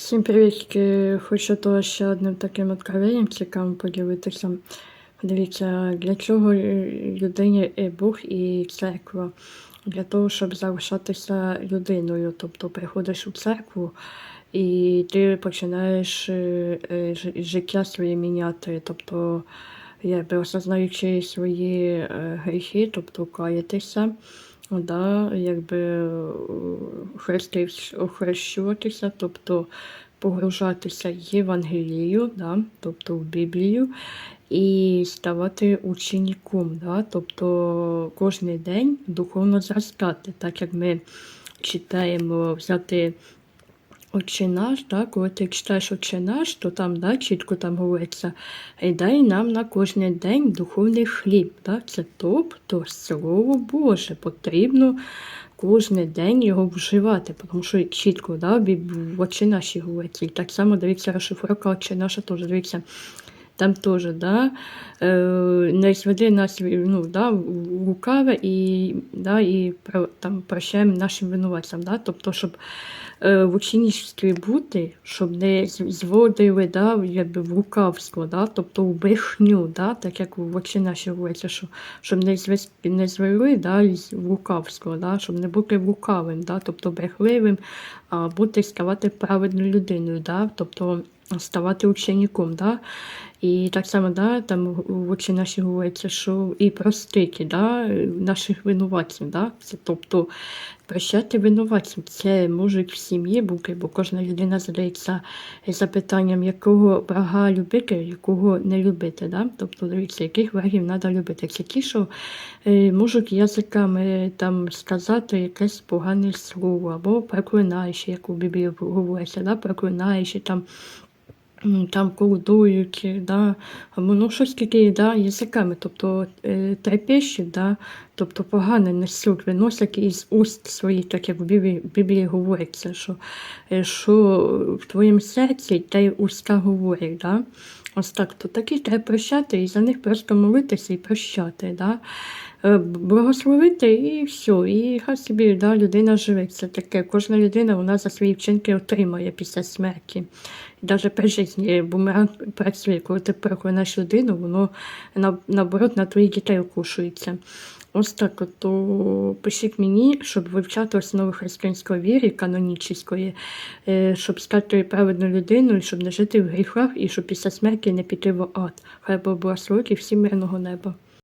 Всім привіт! Е, Хочу то ще одним таким откровенням цікавим поділитися. Дивіться, для чого людині і Бог і церква? Для того, щоб залишатися людиною. Тобто приходиш у церкву і ти починаєш е, е, жи- життя своє міняти. Тобто, якби осознаючи свої е, гріхи, тобто каятися. Да, якби е, охрещуватися, тобто погружатися в Євангелію, да, тобто в Біблію, і ставати учеником, да, тобто кожен день духовно зростати, так як ми читаємо взяти Отче наш, так, от як читаєш Отче наш, то там да, чітко там говориться, «І дай нам на кожен день духовний хліб. Да, це тобто Слово Боже, потрібно кожен день його вживати, тому що чітко да, в Отче наші говориться. І так само дивіться, розшифровка Отче наша теж дивіться. Там теж, да, е, не нас ну, да, лукаве і, да, і там, прощаємо нашим винуватцям. Да? Тобто, щоб е, в учнівстві бути, щоб не зводили да, якби, в лукавство, да? тобто в брехню, да? так як в очі наші говориться, що, щоб не, звез, не звели да, в лукавство, да? щоб не бути лукавим, да? тобто брехливим, а бути ставати праведною людиною, да? тобто ставати учеником. Да? І так само, да, там в очі наші говориться, що і простити да, наших винуватців. Да? Це, тобто прощати винуватців. Це можуть в сім'ї бути, бо кожна людина задається запитанням, якого врага любити, якого не любити. Да? Тобто, дивіться, яких врагів треба любити. Це ті, що е, можуть язиками там сказати якесь погане слово, або проклинаючи, як у Біблії говориться, да? проклинаючи там там колдують, да, або ну щось таке, да, язиками, тобто е, трепещуть, да, тобто погане несуть, виносять із уст своїх, так як в Біблії, в Біблії говориться, що, е, що в твоєму серці те й уста говорять. Да? Ось так, то такі треба прощати і за них просто молитися і прощати. Да? Е, Благословити і все, і хай собі да, людина живе. Це таке. Кожна людина вона за свої вчинки отримає після смерті. Навіть при житті бумеранг працює, коли ти проклинаєш людину, воно наоборот на твоїх дітей окушується. Ось так, то пишіть мені, щоб вивчати основи християнської віри, канонічної, е, щоб стати праведною людиною, щоб не жити в гріхах і щоб після смерті не піти в ад. Хай Бог благословить і всім мирного неба.